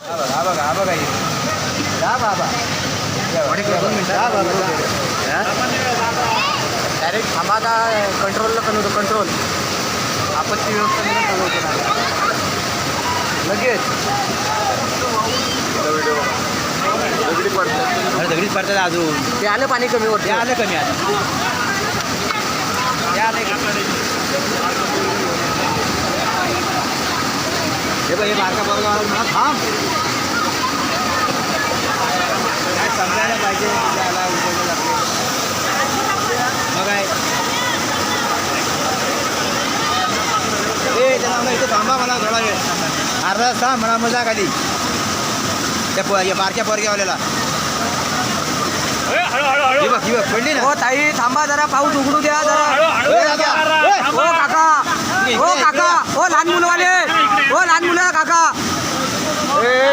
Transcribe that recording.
हा बघा हा बघा हा बघा हे. जा बाबा दोन मिनिटं जा बाबा जा. डायरेक्ट थांबा का कंट्रोलला कमी होतो कंट्रोल आपत्ती व्यवस्था चालू होते ना लगेच अरे दगडीच पडतात अजून ते आलं पाणी कमी होत ते आलं कमी आता ते आलं कमी. हे बघ हे बारका बरोबर मला थांब काय समजायला पाहिजे मग ए त्याला इथे थांबा मला थोडा वेळ अर्धा तास थांब म्हणा मजा खाली त्या पो या बारक्या पोरग्यावाल्याला ही बघ ही बघ पडली ना हो ताई थांबा जरा पाऊस उघडू द्या जरा हो काका हो काका हो लहान मुलंवाले हो लहान मुलं काका